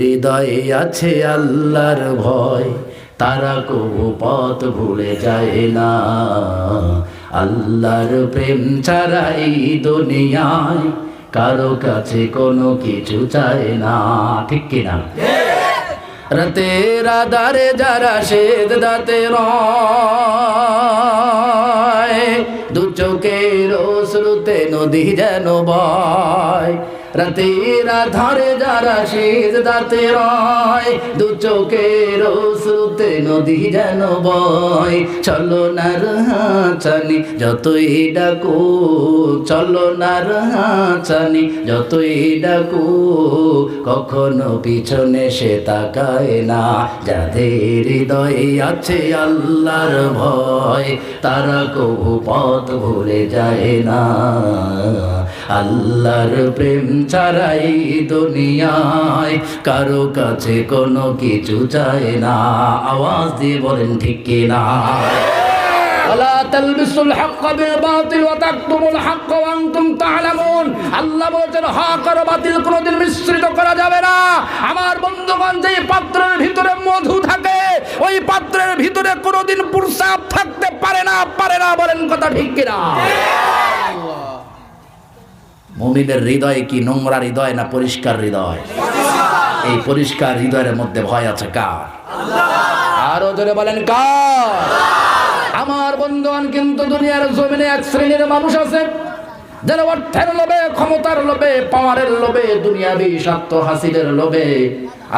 হৃদয়ে আছে আল্লাহর ভয়। তারা কবু পথ ভুলে যায় না। আল্লাহর প্রেম ছাড়া এই দুনিয়ায় কারও কাছে কোনো কিছু চায় না। ঠিক কিনা রাতের আধারে যারা সেদ দাতে দু চোখের শ্রুতে নদী যেন বয়। রাতের আধারে যারা সেদ দাতে রয়, দু চোখের শ্রুতে নদী যেন বয়। চলো না রাচানি যতই ডাকু, চলো না রাচানি যতই ডাকু, কখনো পিছনে সে তাকায় না। যাদের হৃদয়ে আছে আল্লাহর ভয়, তারা কবু পথ ভুলে যায় না। আল্লাহর প্রেম ছাড়াই দুনিয়ায় কারো কাছে কোনো কিছু চায় না আওয়াজ দিয়ে বলেন ঠিক কিনা ولا تلبسوا الحق بالباطل وتكتموا الحق وانتم تعلمون আল্লাহ বলেছেন হক আর বাতিল কোনোদিন মিশ্রিত করা যাবে না আমার বন্ধুগণ যে পাত্রের ভিতরে মধু থাকে ওই পাত্রের ভিতরে কোনোদিন প্রসাব থাকতে পারে না পারে না বলেন কথা ঠিক কিনা মুমিনের হৃদয় কি নোংরা হৃদয় না পরিষ্কার হৃদয়? এই পরিষ্কার হৃদয়ের মধ্যে ভয় আছে কার? আরও জোরে বলেন কার? আমার বন্ধুগণ কিন্তু দুনিয়ার জমিনে এক শ্রেণির মানুষ আছে, যারা অর্থের লোভে, ক্ষমতার লোভে, পাওয়ারের লোভে, দুনিয়াবি স্বার্থ হাসিলের লোভে।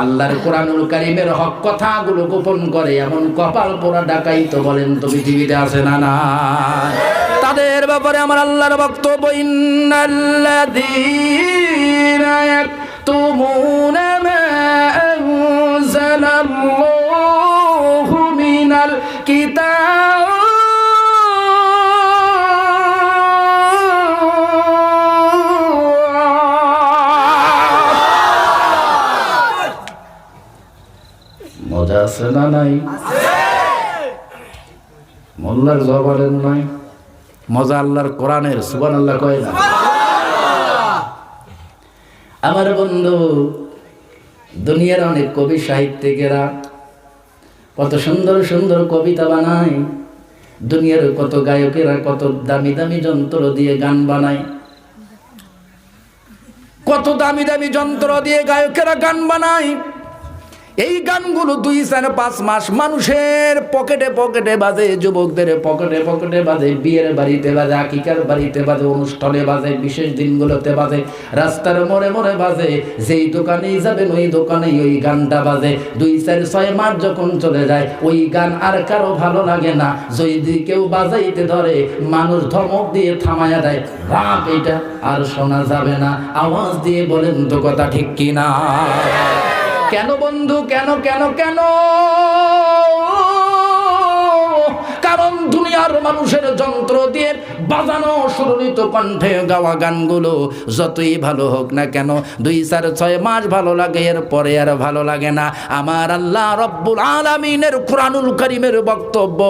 আল্লাহর কোরআনুল কারিমের হক কথাগুলো গোপন করে এমন কপাল পোড়া ডাকাই তো বলেন তো পৃথিবীতে আছে না না তাদের ব্যাপারে আমার আল্লাহর বক্তব্য ইন্নাল্লাযীনা ইয়াকতুমুনা মা আনজালাল্লাহু মিনাল কিতাব মজা আছে না নাই? মোল্লার জবানের নাই? মজা আল্লাহর কোরআনের সুবান আল্লাহ কয় না? আমার বন্ধু, দুনিয়ার অনেক কবি সাহিত্যিকেরা কত সুন্দর সুন্দর কবিতা বানায়, দুনিয়ার কত গায়কেরা কত দামি দামি যন্ত্র দিয়ে গান বানায়, কত দামি দামি যন্ত্র দিয়ে গায়কেরা গান বানায়। এই গানগুলো দুই চার পাঁচ মাস মানুষের পকেটে পকেটে বাজে, যুবকদের পকেটে পকেটে বাজে, বিয়ের বাড়িতে বাজে, আকিকার বাড়িতে বাজে, অনুষ্ঠানে বাজে, বিশেষ দিনগুলোতে বাজে, রাস্তার মোড়ে মোড়ে বাজে, যেই দোকানেই যাবেন ওই দোকানেই ওই গানটা বাজে। দুই চার ছয় মাস যখন চলে যায়, ওই গান আর কারও ভালো লাগে না। যদি কেউ বাজাইতে ধরে, মানুষ ধমক দিয়ে থামায়া দেয় রাপ এটা আর শোনা যাবে না। আওয়াজ দিয়ে বলেন, তো কথা ঠিক কিনা? কেন বন্ধু কেন কেন কেন? কারণ দুনিয়ার মানুষের যন্ত্র দিয়ে বাজানো সুরলিত কণ্ঠে গাওয়া গানগুলো যতই ভালো হোক না কেন, দুই চার ছয় মাস ভালো লাগে এর পরে আর ভালো লাগে না। আমার আল্লাহ রব্বুল আলামিনের কোরআনুল করিমের বক্তব্য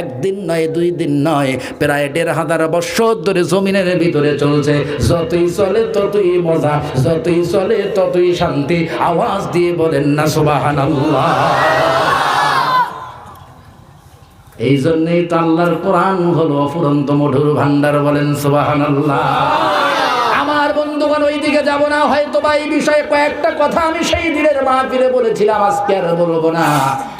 একদিন নয়, দুই দিন নয়, প্রায় দেড় হাজার বছর ধরে জমিনের ভিতরে চলছে। যতই চলে ততই মজা, যতই চলে ততই শান্তি, আওয়াজ দিয়ে বলেন না সুবাহান এই জন্যই তো আল্লাহর কোরআন হলো অফুরন্ত মধুর ভান্ডার বলেন সুবাহান আমার বন্ধুগণ ওই দিকে যাব না হয়তো বা এই বিষয়ে কয়েকটা কথা আমি সেই দিনের মা ফিরে বলেছিলাম, আজকে আর বলব না।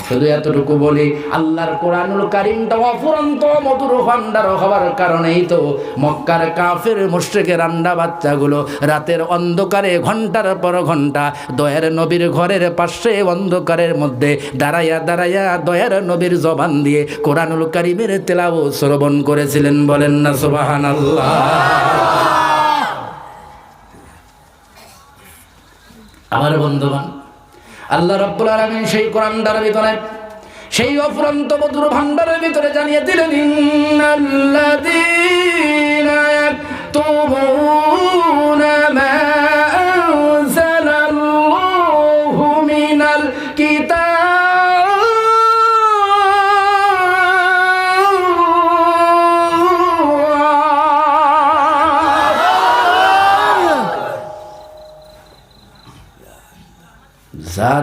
শুধু এতটুকু বলি, আল্লাহর কোরআনুল কারিমটা অফুরন্ত মধুর ভান্ডার হওয়ার কারণেই তো মক্কার কাফের মুশ্রিকের রান্না বাচ্চাগুলো রাতের অন্ধকারে ঘণ্টার পর ঘণ্টা দয়ার নবীর ঘরের পাশে অন্ধকারের মধ্যে দাঁড়াইয়া দাঁড়াইয়া দয়ার নবীর জবান দিয়ে কোরআনুল কারিমের তেলাও শ্রবণ করেছিলেন। বলেন না সুবাহান আল্লাহ আমার বন্ধুবান আল্লাহ রব্বুল আলমিন সেই কোরআনটার ভিতরে সেই অফুরন্ত মধুর ভান্ডারের ভিতরে জানিয়ে দিলেন ইন্নাল্লাযীনা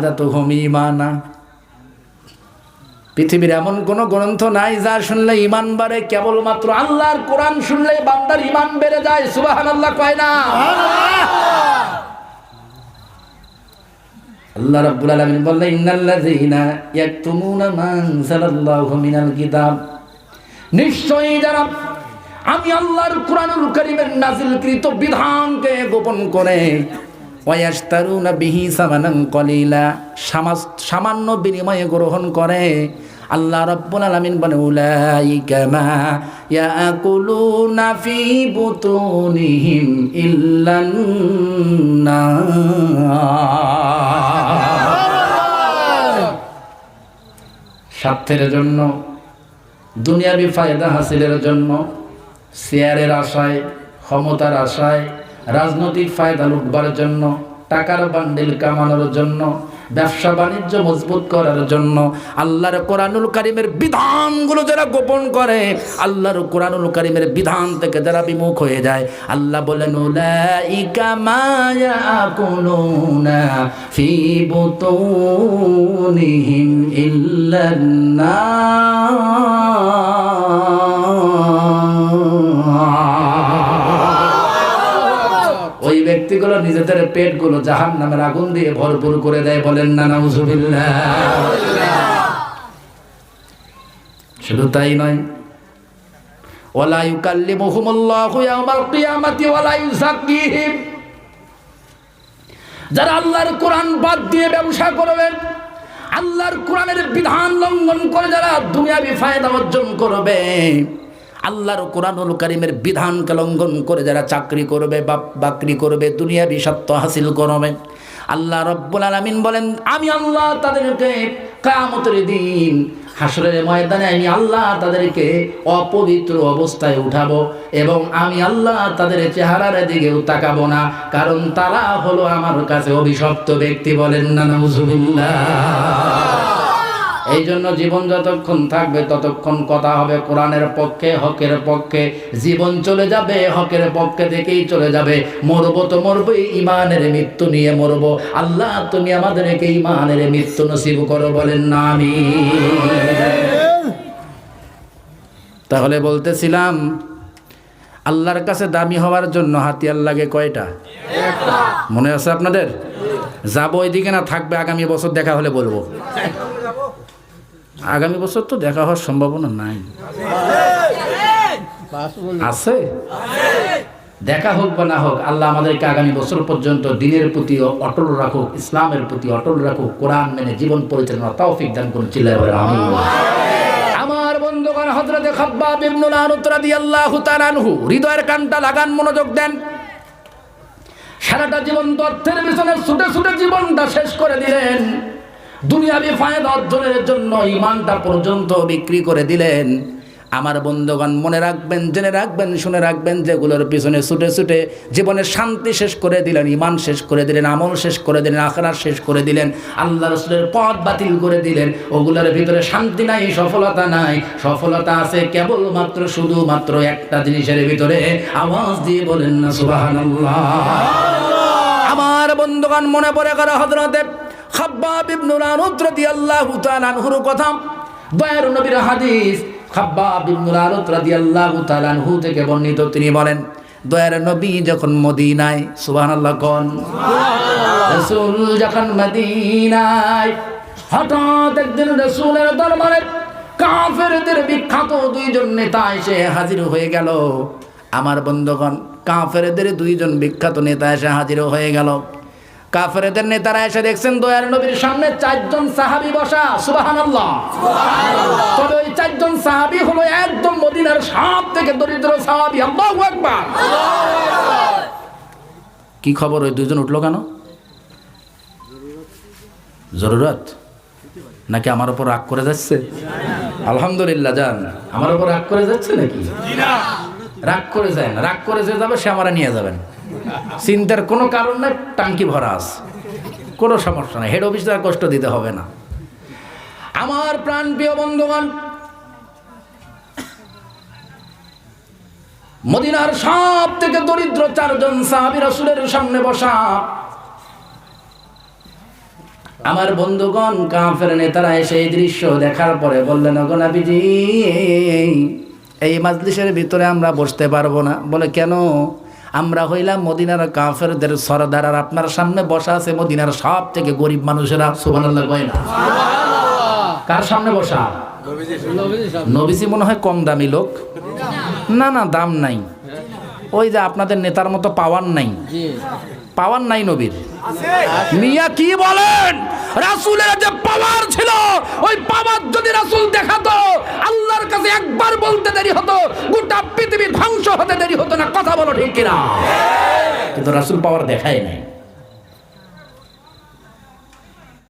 জাদা তো হোম ইমানা পৃথিবীর এমন কোন গ্রন্থ নাই যা শুনলে ইমান বাড়ে, কেবলমাত্র আল্লাহর কোরআন শুনলে বান্দার ইমান বেড়ে যায়। সুবাহান আল্লাহ কয় না? আল্লাহ মিনাল কিতাব। নিশ্চয়ই যারা আমি আল্লাহর কোরআনুল কারীমের নাযিলকৃত বিধানকে গোপন করে বিহি সামান্য বিনিময়ে গ্রহণ করে। আল্লাহ রাব্বুল আলামিন বলে, উলাইকা স্বার্থের জন্য, দুনিয়াবি ফায়দা হাসিলের জন্য, শেয়ারের আশায়, ক্ষমতার আশায় রাজনৈতিক ফায়দা লুটবার জন্য, টাকার বান্ডিল কামানোর জন্য, ব্যবসা বাণিজ্য মজবুত করার জন্য, আল্লাহর কোরআনুল কারিমের বিধানগুলো যারা গোপন করে, আল্লাহর কোরআনুল কারিমের বিধান থেকে যারা বিমুখ হয়ে যায়, আল্লাহ বলেন, উলাইকা ব্যক্তিগুলো নিজেদের পেটগুলো জাহান নামের আগুন দিয়ে ভরপুর করে দেয় বলেন না, নাউজুবিল্লাহ। শুধু তাই নয় ব্যবসা করবেন, আল্লাহর কোরআনের বিধান লঙ্ঘন করে যারা দুনিয়াবি ফায়দা অর্জন করবে আল্লাহর কোরআনুল কারিমের বিধানকে লঙ্ঘন করে যারা চাকরি করবে বা বাকরি করবে, দুনিয়াবি সত্য হাসিল করবে। আল্লাহ রব্বুল আলামিন বলেন, আমি আল্লাহ তাদেরকে কামতের দিন হাসরের ময়দানে আমি আল্লাহ তাদেরকে অপবিত্র অবস্থায় উঠাবো এবং আমি আল্লাহ তাদের চেহারার দিকেও তাকাবো না, কারণ তারা হলো আমার কাছে অভিশপ্ত ব্যক্তি বলেন না, নাউজুবিল্লাহ। এই জন্য জীবন যতক্ষণ থাকবে ততক্ষণ কথা হবে কোরআনের পক্ষে হকের পক্ষে। জীবন চলে যাবে হকের পক্ষে থেকেই চলে যাবে। মরবো তো মরবো ইমানের মৃত্যু নিয়ে মরবো। আল্লাহ তুমি আমাদেরকে ইমানের মৃত্যু নসিব করো বলেন না আমি তাহলে বলতেছিলাম আল্লাহর কাছে দামি হওয়ার জন্য হাতিয়ার লাগে কয়টা? মনে আছে আপনাদের? যাব ওইদিকে না থাকবে আগামী বছর দেখা হলে বলব। আগামী বছর তো দেখা হওয়ার সম্ভাবনা নাই। আছে? দেখা হোক বা না হোক, আল্লাহ আমাদেরকে আগামী বছর পর্যন্ত দিনের প্রতি অটল রাখুক, ইসলামের প্রতি অটল রাখুক, কোরআন মেনে জীবন পরিচালনা তৌফিক দান করুন, চিল্লায় আমার বন্ধুগণ, হযরতে খাব্বাব ইবনুল আনুত রাদিয়াল্লাহু তাআলা আনহু হৃদয়ের কানটা লাগান, মনোযোগ দেন। সারাটা জীবন তথ্যের পিছনে ছুটে ছুটে জীবনটা শেষ করে দিলেন। দুনিয়াবি ফায়দা অর্জনের জন্য ইমানটা পর্যন্ত বিক্রি করে দিলেন। আমার বন্ধুগণ মনে রাখবেন জেনে রাখবেন শুনে রাখবেন যেগুলোর পিছনে ছুটে ছুটে জীবনের শান্তি শেষ করে দিলেন ইমান শেষ করে দিলেন আমল শেষ করে দিলেন আখরার শেষ করে দিলেন আল্লাহ রসুলের পথ বাতিল করে দিলেন ওগুলোর ভিতরে শান্তি নাই সফলতা নাই। সফলতা আছে কেবলমাত্র শুধুমাত্র একটা জিনিসের ভিতরে। আওয়াজ দিয়ে বলেন না সুবহানাল্লাহ। আমার বন্ধুগণ মনে পড়ে করে হযরতে খাব্বাব ইবনুল আনুত রাদিয়াল্লাহু তাআলা আনহুর কথা। দয়ার নবীর হাদিস খাব্বাব ইবনুল আনুত রাদিয়াল্লাহু তাআলা আনহু থেকে বর্ণিত। তিনি বলেন দয়ার নবী যখন মদিনায় সুবহানাল্লাহ কোন? রাসূল যখন মদিনায় হঠাৎ একদিন রাসূলের দরবারে কাফেরদের বিখ্যাত দুইজন নেতা এসে হাজির হয়ে গেল। আমার বন্ধুগণ কাফেরদের দুইজন বিখ্যাত নেতা এসে হাজির হয়ে গেল। কাফেরদের নেতারা এসে দেখছেন দয়ার নবীর সামনে চারজন সাহাবি বসা সুবহানাল্লাহ। তবে ওই চারজন সাহাবি হলো একদম মদিনার সব থেকে দরিদ্র সাহাবী। আল্লাহু আকবার। কি খবর? ওই দুইজন উঠল কেন? জরুরত? নাকি আমার উপর রাগ করে যাচ্ছে? আলহামদুলিল্লাহ যান আমার উপর রাগ করে যাচ্ছে নাকি? রাগ করে যায় না রাগ করে যে যাবে সে আমারা নিয়ে যাবেন। চিন্তার কোনো কারণ নাই, টাঙ্কি ভরা আছে। কোনো সমস্যা নাই, হেড অফিসে আর কষ্ট দিতে হবে না। আমার প্রাণ প্রিয় বন্ধুগণ, মদিনার সব থেকে দরিদ্র চারজন সাহাবি রাসূলের সামনে বসা। আমার বন্ধুগণ, কাফের নেতারা এসে এই দৃশ্য দেখার পরে বললেন অগনাবিজি এই মাজলিসের ভিতরে আমরা বসতে পারব না। বলে, কেন? আমরা হইলাম মদিনার কাফেরদের সরদার আর আপনার সামনে বসা আছে মদিনার সব থেকে গরিব মানুষেরা। সুবহানাল্লাহ কয় না? কার সামনে বসা? নবীজি মনে হয় কম দামি লোক। না না দাম নাই। ওই যে আপনাদের নেতার মতো পাওয়ার নাই। পাওয়ার নাই নবীর। মিয়া কি বলেন? রাসুলের যে পাওয়ার ছিল ওই পাওয়ার যদি রাসুল দেখাতো আল্লাহর কাছে একবার বলতে দেরি হতো গোটা পৃথিবী ধ্বংস হতে দেরি হতো না কথা বলো ঠিক কিনা? কিন্তু রাসুল পাওয়ার দেখায় নাই।